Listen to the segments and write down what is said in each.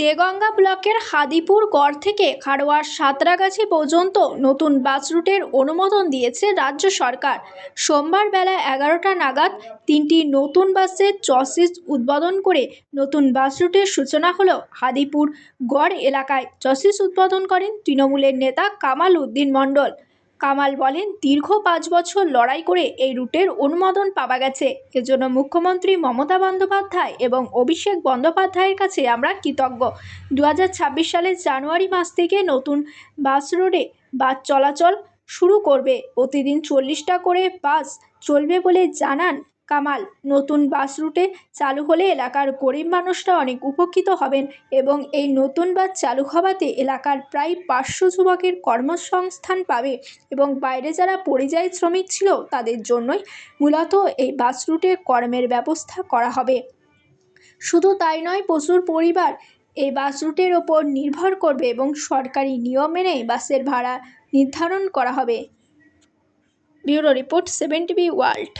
দেগঙ্গা ব্লকের হাদিপুর গড় থেকে খাড়োয়ার সাঁতরাগাছি পর্যন্ত নতুন বাস রুটের অনুমোদন দিয়েছে রাজ্য সরকার। সোমবার বেলা এগারোটা নাগাদ তিনটি নতুন বাসের চসিস উদ্বোধন করে নতুন বাস রুটের সূচনা হলো হাদিপুর গড় এলাকায়। চসিস উদ্বোধন করেন তৃণমূলের নেতা কামাল উদ্দিন মণ্ডল। কামাল বলেন, দীর্ঘ পাঁচ বছর লড়াই করে এই রুটের অনুমোদন পাওয়া গেছে। এজন্য মুখ্যমন্ত্রী মমতা বন্দ্যোপাধ্যায় এবং অভিষেক বন্দ্যোপাধ্যায়ের কাছে আমরা কৃতজ্ঞ। দু হাজার ছাব্বিশ সালের জানুয়ারি মাস থেকে নতুন বাস রোডে বাস চলাচল শুরু করবে। প্রতিদিন চল্লিশটা করে বাস চলবে বলে জানান কামাল। নতুন বাস রুটে চালু হলে এলাকার গরিব মানুষরা অনেক উপকৃত হবেন এবং এই নতুন বাস চালু হওয়াতে এলাকার প্রায় পাঁচশো যুবকের কর্মসংস্থান পাবে এবং বাইরে যারা পরিযায়ী শ্রমিক ছিল তাদের জন্যই মূলত এই বাস রুটে কর্মের ব্যবস্থা করা হবে। শুধু তাই নয়, প্রচুর পরিবার এই বাস রুটের ওপর নির্ভর করবে এবং সরকারি নিয়ম মেনে বাসের ভাড়া নির্ধারণ করা হবে। Bureau report seven TV world.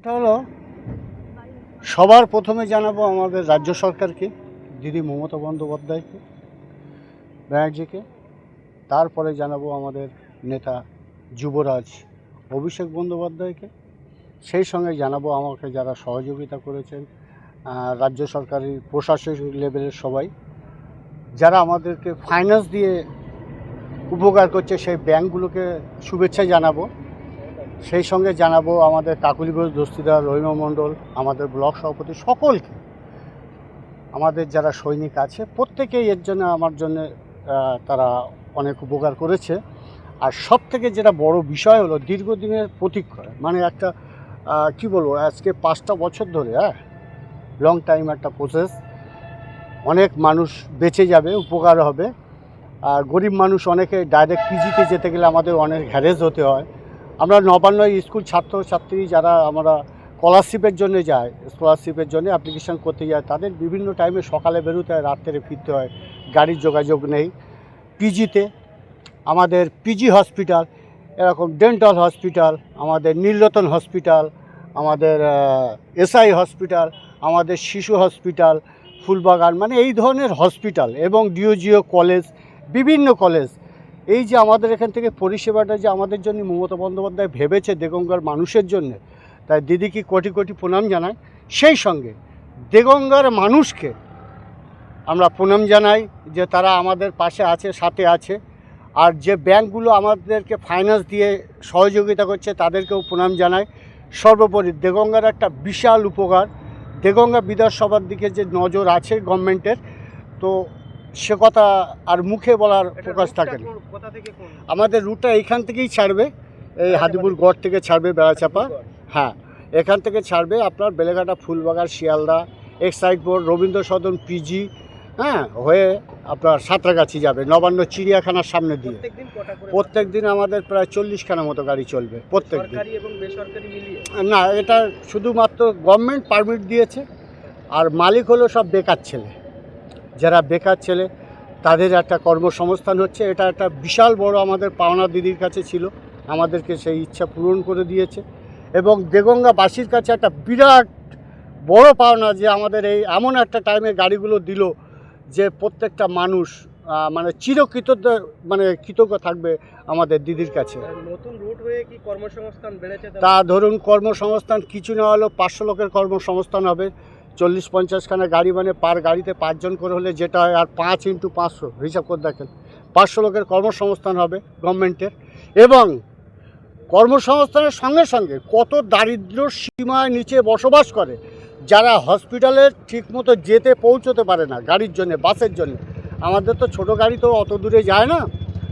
এটা হলো, সবার প্রথমে জানাব আমাদের রাজ্য সরকারকে, দিদি মমতা বন্দ্যোপাধ্যায়কে, ব্যানার্জিকে। তারপরে জানাব আমাদের নেতা যুবরাজ অভিষেক বন্দ্যোপাধ্যায়কে। সেই সঙ্গে জানাব আমাকে যারা সহযোগিতা করেছেন রাজ্য সরকারি প্রশাসনিক লেভেলের সবাই, যারা আমাদেরকে ফাইন্যান্স দিয়ে উপকার করছে, সেই ব্যাংকগুলোকে শুভেচ্ছা জানাব। সেই সঙ্গে জানাব আমাদের কাকুলি ঘোষ দস্তিদার রহিমা মণ্ডল, আমাদের ব্লক সভাপতি সকলকে। আমাদের যারা সৈনিক আছে, প্রত্যেকেই এর জন্য, আমার জন্য তারা অনেক উপকার করেছে। আর সব থেকে যেটা বড় বিষয় হলো, দীর্ঘদিনের প্রতীক্ষা মানে একটা কি বলব, আজকে পাঁচটা বছর ধরে হ্যাঁ? লং টাইম একটা প্রসেস অনেক মানুষ বেঁচে যাবে, উপকার হবে। আর গরিব মানুষ অনেকে ডাইরেক্ট পিজিতে যেতে গেলে আমাদের অনেক হ্যারেস হতে হয়। আমরা নবান্ন স্কুল ছাত্রছাত্রী যারা আমরা স্কলারশিপের জন্য যায় স্কলারশিপের জন্য অ্যাপ্লিকেশন করতে যায় তাদের বিভিন্ন টাইমে সকালে বেরোতে হয়, রাত্রে ফিরতে হয়, গাড়ির যোগাযোগ নেই। পিজিতে আমাদের পিজি হসপিটাল এরকম ডেন্টাল হসপিটাল আমাদের নীলরতন হসপিটাল আমাদের এসআই হসপিটাল আমাদের শিশু হসপিটাল ফুলবাগান মানে এই ধরনের হসপিটাল এবং ডিওজিও কলেজ বিভিন্ন কলেজ এই যে আমাদের এখান থেকে পরিষেবাটা যে আমাদের জন্য মমতা বন্দ্যোপাধ্যায় ভেবেছে দেগঙ্গার মানুষের জন্য, তাই দিদিকে কোটি কোটি প্রণাম জানাই সেই সঙ্গে দেগঙ্গার মানুষকে আমরা প্রণাম জানাই যে তারা আমাদের পাশে আছে, সাথে আছে। আর যে ব্যাংকগুলো আমাদেরকে ফাইন্যান্স দিয়ে সহযোগিতা করছে, তাদেরকেও প্রণাম জানাই। সর্বোপরি দেগঙ্গার একটা বিশাল উপকার। দেগঙ্গা বিধানসভার দিকে যে নজর আছে গভর্নমেন্টের তো সে কথা আর মুখে বলার প্রকাশ থাকে না। আমাদের রুটটা এইখান থেকেই ছাড়বে এই হাদিপুর গড় থেকে ছাড়বে বেড়াচাপা। হ্যাঁ এখান থেকে ছাড়বে আপনার Beleghata Phoolbagan Sealdah Exide board Rabindra Sadan P G হয়ে আপনার সাঁতরাগাছি যাবে নবান্ন চিড়িয়াখানার সামনে দিয়ে। প্রত্যেক দিন আমাদের প্রায় চল্লিশখানা মতো গাড়ি চলবে প্রত্যেক দিন না এটা শুধুমাত্র গভর্নমেন্ট পারমিট দিয়েছে আর মালিক হলো সব বেকার ছেলে। যারা বেকার ছেলে তাদের একটা কর্মসংস্থান হচ্ছে। এটা একটা বিশাল বড় আমাদের পাওনা দিদির কাছে ছিল। আমাদেরকে সেই ইচ্ছা পূরণ করে দিয়েছে। এবং দেগঙ্গাবাসীর কাছে একটা বিরাট বড় পাওনা যে আমাদের এই এমন একটা টাইমে গাড়িগুলো দিল যে প্রত্যেকটা মানুষ মানে চিরকৃতজ্ঞ মানে কৃতজ্ঞ থাকবে আমাদের দিদির কাছে। নতুন রুট হয়ে কি কর্মসংস্থান বেড়েছে? তা ধরুন কর্মসংস্থান কিছু না হলেও পাঁচশো লোকের কর্মসংস্থান হবে। চল্লিশ পঞ্চাশখানা গাড়ি মানে পার গাড়িতে পাঁচজন করে হলে যেটা হয় আর পাঁচ ইন্টু পাঁচশো, হিসাব করে দেখেন। পাঁচশো লোকের কর্মসংস্থান হবে গভর্নমেন্টের এবং কর্মসংস্থানের সঙ্গে সঙ্গে কত দারিদ্র সীমায় নিচে বসবাস করে, যারা হসপিটালে ঠিকমতো যেতে পৌঁছতে পারে না গাড়ির জন্য, বাসের জন্য। আমাদের তো ছোট গাড়ি তো অত দূরে যায় না,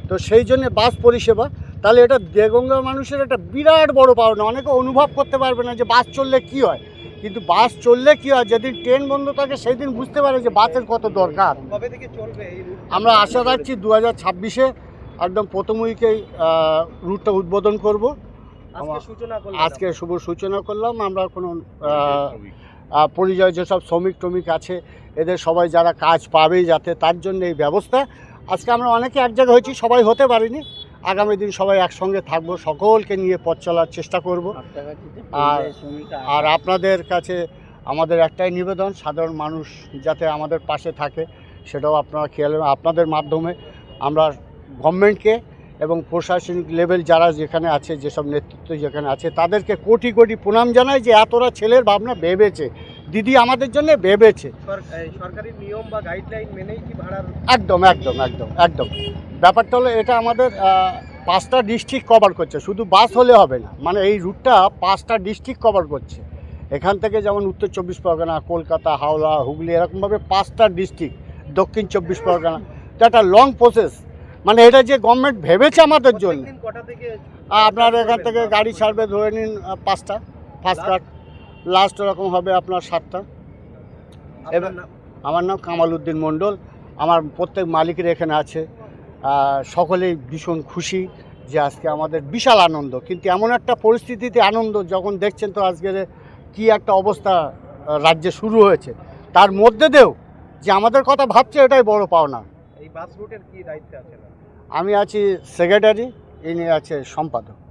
তো সেই জন্য বাস পরিষেবা। তাহলে এটা দেগঙ্গা মানুষের একটা বিরাট বড় পাওনা, অনেকে অনুভব করতে পারবে না যে বাস চললে কি হয়। কিন্তু বাস চললে কি হয়? যেদিন ট্রেন বন্ধ থাকে সেই দিন বুঝতে পারে যে বাসের কত দরকার। আমরা আশা রাখছি দু হাজার ছাব্বিশে একদম প্রথম উইকেই রুটটা উদ্বোধন করব। আজকে শুভ সূচনা করলাম। আমরা কোনো আহ, যেসব শ্রমিক টমিক আছে এদের সবাই যারা কাজ পাবে যাতে তার জন্য এই ব্যবস্থা। আজকে আমরা অনেকে এক জায়গায় হয়েছি সবাই হতে পারিনি। আগামী দিন সবাই একসঙ্গে থাকব সকলকে নিয়ে পথ চলার চেষ্টা করব। আর আর আপনাদের কাছে আমাদের একটাই নিবেদন সাধারণ মানুষ যাতে আমাদের পাশে থাকে সেটাও আপনারা খেয়াল। আপনাদের মাধ্যমে আমরা গভর্নমেন্টকে এবং প্রশাসনিক লেভেল যারা যেখানে আছে যেসব নেতৃত্ব যেখানে আছে তাদেরকে কোটি কোটি প্রণাম জানাই যে এতটা ছেলের ভাবনা ভেবেছে দিদি আমাদের জন্য ভেবেছে। সরকারি নিয়ম বা গাইডলাইন মেনেই কি ভাড়ার একদম একদম একদম একদম। ব্যাপারটা হলো এটা আমাদের পাঁচটা ডিস্ট্রিক্ট কভার করছে। শুধু বাস হলে হবে না মানে এই রুটটা পাঁচটা ডিস্ট্রিক্ট কভার করছে। এখান থেকে যেমন উত্তর চব্বিশ পরগনা কলকাতা হাওড়া হুগলি এরকমভাবে পাঁচটা ডিস্ট্রিক্ট দক্ষিণ চব্বিশ পরগনা। তো একটা লং প্রসেস মানে এটা যে গভর্নমেন্ট ভেবেছে আমাদের জন্য। আপনার এখান থেকে গাড়ি ছাড়বে ধরে নিন পাঁচটা ফার্স্ট কাট লাস্ট ওরকম হবে আপনার সাতটা। এবার- আমার নাম কামাল উদ্দিন মণ্ডল। আমার প্রত্যেক মালিকের এখানে আছে। সকলেই ভীষণ খুশি যে আজকে আমাদের বিশাল আনন্দ। কিন্তু এমন একটা পরিস্থিতিতে আনন্দ যখন দেখছেন তো আজকে কি একটা অবস্থা রাজ্যে শুরু হয়েছে। তার মধ্যে দিয়েও যে আমাদের কথা ভাবছে এটাই বড় পাওনা। এই বাস রুটের কি দায়িত্বে আছেন? আমি আছি সেক্রেটারি ইনি আছে সম্পাদক।